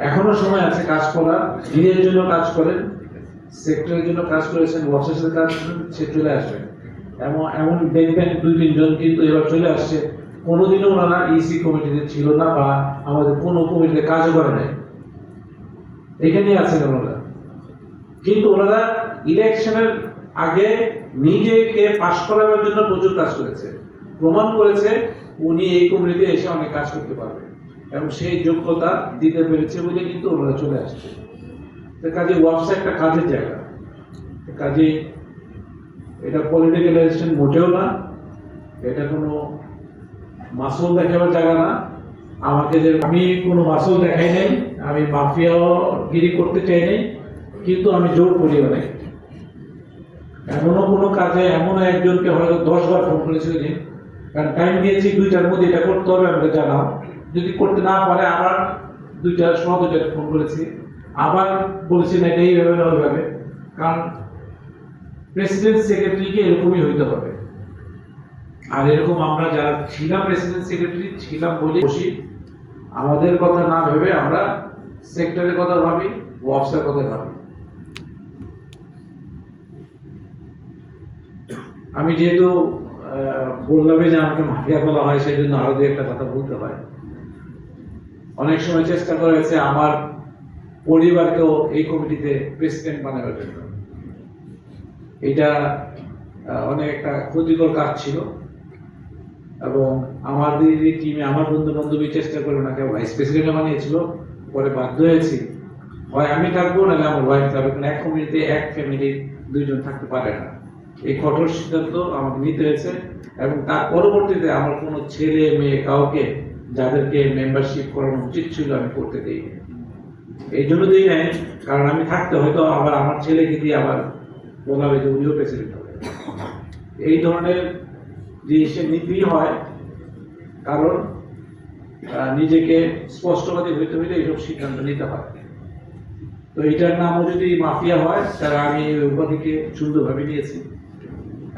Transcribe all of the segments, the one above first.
এখনও সময় আছে কাজ করার। দিনের জন্য কাজ করেন, সেক্টরের জন্য কাজ করেছেন ওয়ার্কসের কাজ সে চলে আসবেন এমন এমন দেখবেন দুই, তিনজন কিন্তু এবার চলে আসছে। কোনোদিনও ওনারা ইসি কমিটিতে ছিল না বা আমাদের কোনো কমিটিতে কাজ করে নাই। এখানেই আছেন ওনারা। কিন্তু ওনারা ইলেকশনের আগে নিজেকে পাশ করাবার জন্য প্রচুর কাজ করেছে। প্রমাণ করেছে উনি এই কমিটিতে এসে অনেক কাজ করতে পারবে এবং সেই যোগ্যতা দিতে পেরেছে বলে কিন্তু ওনারা চলে আসছে। কাজে ওয়ার্কস একটা কাজের জায়গা। কাজে এটা পলিটিক্যালাইজেশন মোটেও না, এটা কোনো মাসুল দেখাবার জায়গা না। আমাকে যে আমি কোনো মাসুল দেখাই নাই, আমি মাফিয়াও গিরি করতে চাই নাই, কিন্তু আমি জোর করিও নাই। এমনও কোনো কাজে এমন একজনকে হয়তো দশবার ফোন করেছিল যে, কারণ টাইম দিয়েছি, দুইটার মধ্যে এটা করতে হবে, আমাকে জানাও। যদি করতে না পারে, আবার দুইটা সহযোগীকে ফোন করেছি। আবার বলেছি, না, এটা এইভাবে না, ওইভাবে। কারণ প্রেসিডেন্ট সেক্রেটারিকে এরকমই হইতে হবে। আর এরকম আমরা যারা ছিলাম প্রেসিডেন্ট সেক্রেটারি ছিলাম বলে বসি আমাদের কথা না ভেবে আমরা সেক্টরের কথা ভাবি ওয়াপসের কথা ভাবি। আমি যেহেতু বললামই যে আমাকে মাফিয়া বলা হয়, সেই জন্য আরও দু একটা কথা বলতে হয়। অনেক সময় চেষ্টা করা হয়েছে আমার পরিবারকেও এই কমিটিতে প্রেসিডেন্ট বানাবার জন্য। এটা অনেক একটা ক্ষতিকর কাজ ছিল। এবং আমাদের এই টিমে আমার বন্ধু বান্ধবী চেষ্টা করে ওনাকে ভাইস প্রেসিডেন্ট বানিয়েছিল, পরে বাধ্য হয়েছি। হয় আমি থাকব নাহলে আমার ওয়াইফ থাকবে? কারণ এক কমিটিতে এক ফ্যামিলি দুইজন থাকতে পারে না। এই কঠোর সিদ্ধান্ত আমাকে নিতে হয়েছে এবং তার পরবর্তীতে আমার কোনো ছেলে, মেয়ে, কাউকে যাদেরকে মেম্বারশিপ করানো উচিত ছিল আমি করতে দিই এই জন্য দিই নাই কারণ আমি থাকতে হয়তো আবার আমার ছেলেকে দিয়ে আবার বলা হবে যে উনিও প্রেসিডেন্ট হবে। এই ধরনের জিনিসের নীতি হয়, কারণ নিজেকে স্পষ্টবাদী হইতে হইলে এইসব সিদ্ধান্ত নিতে হয়। তো এটার নামও যদি মাফিয়া হয় তারা আমি এই উপাধিকে সুন্দরভাবে নিয়েছি।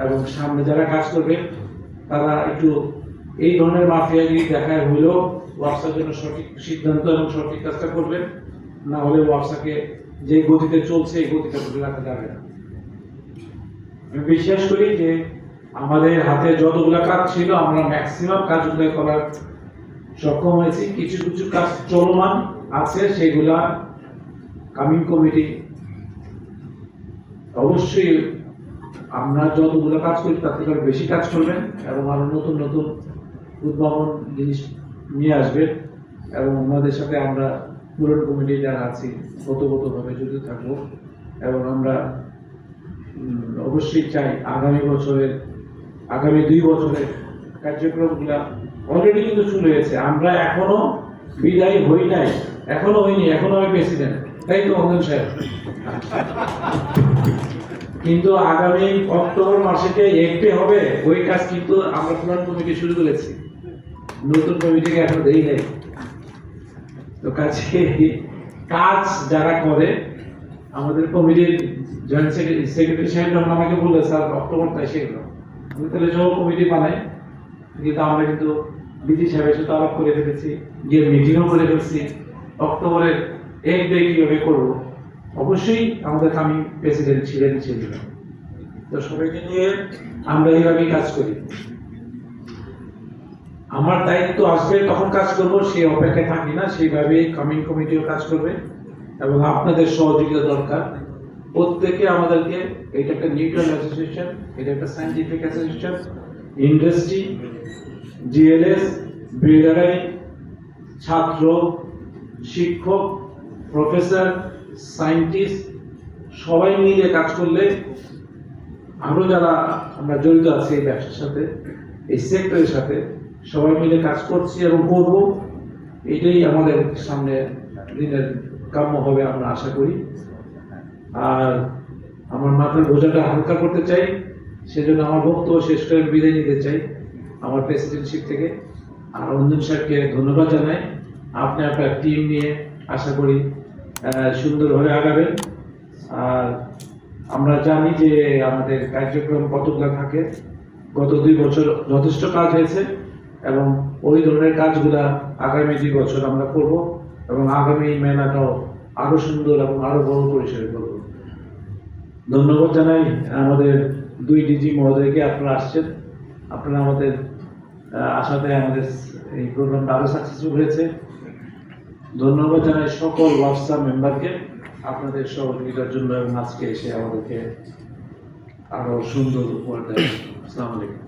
এবং সামনে যারা কাজ করবে, তারা একটু এই ধরনের মাফিয়াগিরি দেখায় হইলেও ওয়ার্কসার জন্য সঠিক সিদ্ধান্ত এবং সঠিক কাজটা করবেন। না হলে ওয়ার্কসাকে যে গতিতে চলছে, এই গতিটা ধরে রাখা যাবে না। আমি বিশ্বাস করি যে আমাদের হাতে যতগুলো কাজ ছিল, আমরা ম্যাক্সিমাম কাজগুলো করার সক্ষম হয়েছি। কিছু কিছু কাজ চলমান আছে, সেগুলা কামিং কমিটি অবশ্যই আমরা যতগুলো কাজ করি, তার থেকে বেশি কাজ করবেন এবং আরও নতুন নতুন উদ্ভাবন জিনিস নিয়ে আসবে এবং আমাদের সাথে আমরা পুরন কমিটি যারা আছি গতগতভাবে জড়িত থাকব এবং আমরা অবশ্যই চাই আগামী বছরের, আগামী দুই বছরের কার্যক্রমগুলা অলরেডি কিন্তু শুরু হয়েছে। আমরা এখনও বিদায় হই নাই, এখনও হইনি, এখনও আমি প্রেসিডেন্ট তাই তো, অঙ্গন সাহেব? কিন্তু আগামী অক্টোবর মাসে যে একটে হবে, ওই কাজ কিন্তু আমরা পুরান কমিটি শুরু করেছি। নতুন কমিটিকে এখন দেই নাই। তো কাছে কাজ যারা করে, আমাদের কমিটির জয়েন্ট সেক্রেটারি সাহেব যখন আমাকে বলল, স্যার, অক্টোবর তাই সেগুলো আমি তাহলে সহ কমিটি বানাই। কিন্তু আমরা কিন্তু বিধি সাহেবের সাথে আলাপ করে ফেলেছি, গিয়ে মিটিংও করে ফেলছি। অক্টোবরের এক ডে কীভাবে করব? অবশ্যই আমাদের আমি প্রেসিডেন্ট ছিলেন ছিলেন তো সবাইকে নিয়ে আমরা এইভাবেই কাজ করি। আমার দায়িত্ব আসবে, তখন কাজ করব সেই অপেক্ষায় থাকি না, সেইভাবেই কামিং কমিটিও কাজ করবে এবং আপনাদের সহযোগিতা দরকার। প্রত্যেকে আমাদেরকে, এটা একটা নিউট্রাল অ্যাসোসিয়েশন এটা একটা সায়েন্টিফিক অ্যাসোসিয়েশন ইন্ডাস্ট্রি জিএলএস ব্রিগারাই ছাত্র, শিক্ষক প্রফেসর সায়েন্টিস্ট সবাই মিলে কাজ করলে আরও যারা, আমরা জড়িত আছি এই ব্যবসার সাথে, এই সেক্টরের সাথে সবাই মিলে কাজ করছি এবং করব। এটাই আমাদের সামনে দিনের কাম্য হবে আমরা আশা করি। আর আমার মাথার বোঝাটা হালকা করতে চাই, সেজন্য আমার বক্তব্য শেষ করে বিদায় নিতে চাই আমার প্রেসিডেন্টশিপ থেকে। আর অঞ্জন সাহেবকে ধন্যবাদ জানাই। আপনি আপনার টিম নিয়ে আশা করি সুন্দরভাবে আগাবেন। আর আমরা জানি যে আমাদের কার্যক্রম কতগুলো থাকে, গত দুই বছর যথেষ্ট কাজ হয়েছে। এবং ওই ধরনের কাজগুলা আগামী দুই বছর আমরা করব এবং আগামী মেলাটাও আরও সুন্দর এবং আরও বড় পরিসরে করব। ধন্যবাদ জানাই আমাদের দুই ডিজি মহোদয়কে, আপনারা আসছেন। আপনারা আমাদের আশাতে আমাদের এই প্রোগ্রামটা আরও সাকসেসফুল হয়েছে। ধন্যবাদ জানাই সকল ওয়াটসঅ্যাপ মেম্বারকে আপনাদের সহযোগিতার জন্য এবং আজকে এসে আমাদেরকে আরও সুন্দর উপহার দেয় আসসালামু আলাইকুম।